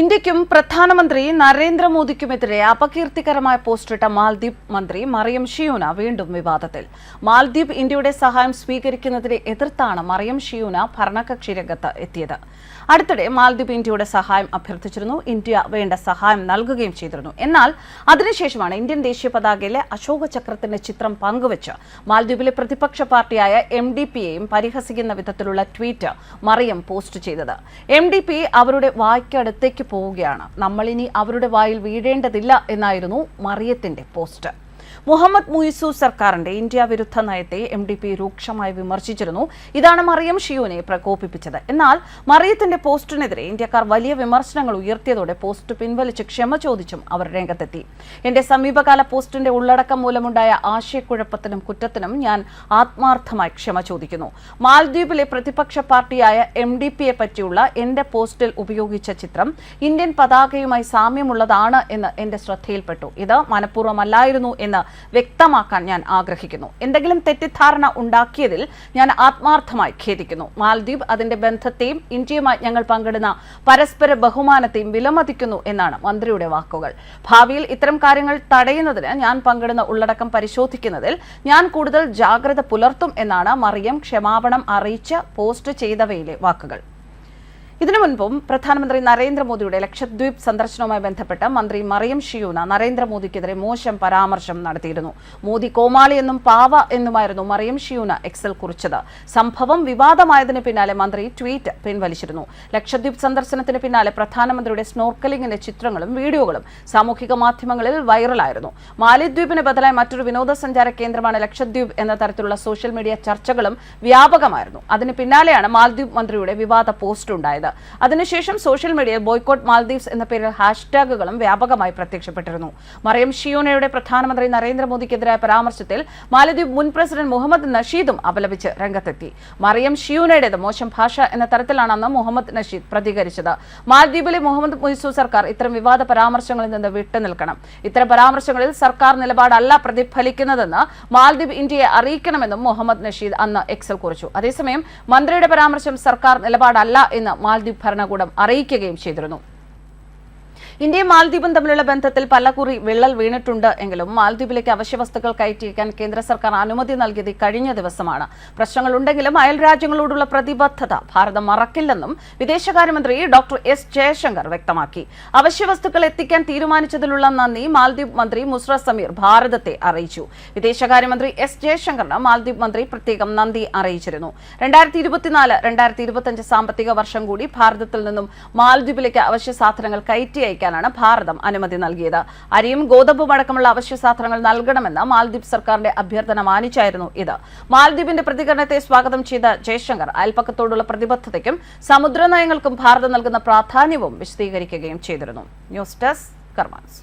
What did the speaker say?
ഇന്ത്യക്കും പ്രധാനമന്ത്രി നരേന്ദ്രമോദിക്കുമെതിരെ അപകീർത്തികരമായ പോസ്റ്റിട്ട മാൽദ്വീപ് മന്ത്രി മറിയം ഷിയൂന വീണ്ടും വിവാദത്തിൽ. മാൽദ്വീപ് ഇന്ത്യയുടെ സഹായം സ്വീകരിക്കുന്നതിനെ എതിർത്താണ് മറിയം ഷിയൂന ഭരണകക്ഷി രംഗത്ത് എത്തിയത്. അടുത്തിടെ മാൽദ്വീപ് ഇന്ത്യയുടെ സഹായം അഭ്യർത്ഥിച്ചിരുന്നു. ഇന്ത്യ വേണ്ട സഹായം നൽകുകയും ചെയ്തിരുന്നു. എന്നാൽ അതിനുശേഷമാണ് ഇന്ത്യൻ ദേശീയ പതാകയിലെ അശോക ചക്രത്തിന്റെ ചിത്രം പങ്കുവച്ച് മാൽദ്വീപിലെ പ്രതിപക്ഷ പാർട്ടിയായ എം ഡി പിയെയും പരിഹസിക്കുന്ന വിധത്തിലുള്ള ട്വീറ്റ് മറിയം പോസ്റ്റ് ചെയ്തത്. എം ഡി പി അവരുടെ വായ്ക്കടുത്തേക്ക് പോവുകയാണ്. നമ്മളിനി അവരുടെ വായിൽ വീഴേണ്ടതില്ല എന്നായിരുന്നു മറിയത്തിന്റെ പോസ്റ്റ് മുഹമ്മദ് മുയിസു സർക്കാരിന്റെ ഇന്ത്യ വിരുദ്ധ നയത്തെ എം ഡി പി രൂക്ഷമായി വിമർശിച്ചിരുന്നു. ഇതാണ് മറിയം ഷിയോനെ പ്രകോപിപ്പിച്ചത്. എന്നാൽ മറിയത്തിന്റെ പോസ്റ്റിനെതിരെ ഇന്ത്യക്കാർ വലിയ വിമർശനങ്ങൾ ഉയർത്തിയതോടെ പോസ്റ്റ് പിൻവലിച്ച് ക്ഷമ ചോദിച്ചും അവർ രംഗത്തെത്തി. എന്റെ സമീപകാല പോസ്റ്റിന്റെ ഉള്ളടക്കം മൂലമുണ്ടായ ആശയക്കുഴപ്പത്തിനും കുറ്റത്തിനും ഞാൻ ആത്മാർത്ഥമായി ക്ഷമ ചോദിക്കുന്നു. മാൽദ്വീപിലെ പ്രതിപക്ഷ പാർട്ടിയായ എം ഡി പിയെ പറ്റിയുള്ള എന്റെ പോസ്റ്റിൽ ഉപയോഗിച്ച ചിത്രം ഇന്ത്യൻ പതാകയുമായി സാമ്യമുള്ളതാണ് എന്ന് എന്റെ ശ്രദ്ധയിൽപ്പെട്ടു. ഇത് മനഃപൂർവമല്ലായിരുന്നു എന്ന് വ്യക്തമാക്കാൻ ഞാൻ ആഗ്രഹിക്കുന്നു. എന്തെങ്കിലും തെറ്റിദ്ധാരണ ഉണ്ടാക്കിയതിൽ ഞാൻ ആത്മാർത്ഥമായി ഖേദിക്കുന്നു. മാൽദ്വീപ് അതിന്റെ ബന്ധത്തെയും ഇന്ത്യയുമായി ഞങ്ങൾ പങ്കിടുന്ന പരസ്പര ബഹുമാനത്തെയും വിലമതിക്കുന്നു എന്നാണ് മന്ത്രിയുടെ വാക്കുകൾ. ഭാവിയിൽ ഇത്തരം കാര്യങ്ങൾ തടയുന്നതിന് ഞാൻ പങ്കിടുന്ന ഉള്ളടക്കം പരിശോധിക്കുന്നതിൽ ഞാൻ കൂടുതൽ ജാഗ്രത പുലർത്തും എന്നാണ് മറിയം ക്ഷമാപണം അറിയിച്ച് പോസ്റ്റ് ചെയ്തവയിലെ വാക്കുകൾ. ഇതിനു മുൻപും പ്രധാനമന്ത്രി നരേന്ദ്രമോദിയുടെ ലക്ഷദ്വീപ് സന്ദർശനവുമായി ബന്ധപ്പെട്ട് മന്ത്രി മറിയം ഷിയൂന നരേന്ദ്രമോദിക്കെതിരെ മോശം പരാമർശം നടത്തിയിരുന്നു. മോദി കോമാളി എന്നും പാവ എന്നുമായിരുന്നു മറിയം ഷിയൂന എക്സൽ കുറിച്ചത്. സംഭവം വിവാദമായതിന് പിന്നാലെ മന്ത്രി ട്വീറ്റ് പിൻവലിച്ചിരുന്നു. ലക്ഷദ്വീപ് സന്ദർശനത്തിന് പിന്നാലെ പ്രധാനമന്ത്രിയുടെ സ്നോർക്കലിംഗിന്റെ ചിത്രങ്ങളും വീഡിയോകളും സാമൂഹിക മാധ്യമങ്ങളിൽ വൈറലായിരുന്നു. മാലിദ്വീപിന് ബദലായി മറ്റൊരു വിനോദസഞ്ചാര കേന്ദ്രമാണ് ലക്ഷദ്വീപ് എന്ന തരത്തിലുള്ള സോഷ്യൽ മീഡിയ ചർച്ചകളും വ്യാപകമായിരുന്നു. അതിന് പിന്നാലെയാണ് മാലദ്വീപ് മന്ത്രിയുടെ വിവാദ പോസ്റ്റ് ഉണ്ടായത്. അതിനുശേഷം സോഷ്യൽ മീഡിയയിൽ ബോയ്ക്കോട്ട് മാൽദീവ്സ് എന്ന പേരിൽ ഹാഷ്ടാഗുകളും വ്യാപകമായി പ്രത്യക്ഷപ്പെട്ടിരുന്നു. മറിയം ഷിയോണയുടെ പ്രധാനമന്ത്രി നരേന്ദ്രമോദിക്കെതിരായ പരാമർശത്തിൽ മാലദ്വീപ് മുൻ പ്രസിഡന്റ് മുഹമ്മദ് നഷീദും അപലപിച്ച് രംഗത്തെത്തി. മറിയം ഷിയൂനയുടേത് മോശം ഭാഷ എന്ന തരത്തിലാണെന്ന് മുഹമ്മദ് നഷീദ് പ്രതികരിച്ചത്. മാലദ്വീപിലെ മുഹമ്മദ് മുയ്സു സർക്കാർ ഇത്തരം വിവാദ പരാമർശങ്ങളിൽ നിന്ന് വിട്ടുനിൽക്കണം ഇത്തരം പരാമർശങ്ങളിൽ സർക്കാർ നിലപാടല്ല പ്രതിഫലിക്കുന്നതെന്ന് മാലദ്വീപ് ഇന്ത്യയെ അറിയിക്കണമെന്നും മുഹമ്മദ് നഷീദ് അന്ന് എക്സൽ കുറിച്ചു. അതേസമയം മന്ത്രിയുടെ പരാമർശം സർക്കാർ നിലപാടല്ല എന്ന് മാലദ്വീപ് ഭരണകൂടം അറിയിക്കുകയും ചെയ്തിരുന്നു ഇന്ത്യയും മാലദ്വീപും തമ്മിലുള്ള ബന്ധത്തിൽ പലകുറി വിള്ളൽ വീണിട്ടുണ്ട് എങ്കിലും മാലദ്വീപിലേക്ക് അവശ്യവസ്തുക്കൾ കയറ്റിയേക്കാൻ കേന്ദ്ര സർക്കാർ അനുമതി നൽകിയത് കഴിഞ്ഞ ദിവസമാണ്. പ്രശ്നങ്ങളുണ്ടെങ്കിലും അയൽ രാജ്യങ്ങളോടുള്ള പ്രതിബദ്ധത ഭാരതം മറക്കില്ലെന്നും വിദേശകാര്യമന്ത്രി ഡോക്ടർ എസ് ജയശങ്കർ വ്യക്തമാക്കി. അവശ്യവസ്തുക്കൾ എത്തിക്കാൻ തീരുമാനിച്ചതിലുള്ള നന്ദി മാലദ്വീപ് മന്ത്രി മുസ്ര സമീർ ഭാരതത്തെ അറിയിച്ചു. വിദേശകാര്യമന്ത്രി എസ് ജയശങ്കറിന് മാലദ്വീപ് മന്ത്രി പ്രത്യേകം നന്ദി അറിയിച്ചിരുന്നു. രണ്ടായിരത്തി ഇരുപത്തിനാല് രണ്ടായിരത്തി ഇരുപത്തിയഞ്ച് സാമ്പത്തിക വർഷം കൂടി ഭാരതത്തിൽ നിന്നും മാലദ്വീപിലേക്ക് അവശ്യ സാധനങ്ങൾ കയറ്റി അയക്കാനാണ് ഭാരതം അനുമതി നൽകിയത്. അരിയും ഗോതമ്പും അടക്കമുള്ള അവശ്യ സാധനങ്ങൾ നൽകണമെന്ന് മാലദ്വീപ് സർക്കാരിന്റെ അഭ്യർത്ഥന മാനിച്ചായിരുന്നു ഇത്. മാലദ്വീപിന്റെ പ്രതികരണത്തെ സ്വാഗതം ചെയ്ത ജയശങ്കർ അയൽപ്പക്കത്തോടുള്ള പ്രതിബദ്ധതയ്ക്കും സമുദ്രനയങ്ങൾക്കും ഭാരതം നൽകുന്ന പ്രാധാന്യവും വിശദീകരിക്കുകയും ചെയ്തിരുന്നു. News desk കർമാൻസ്.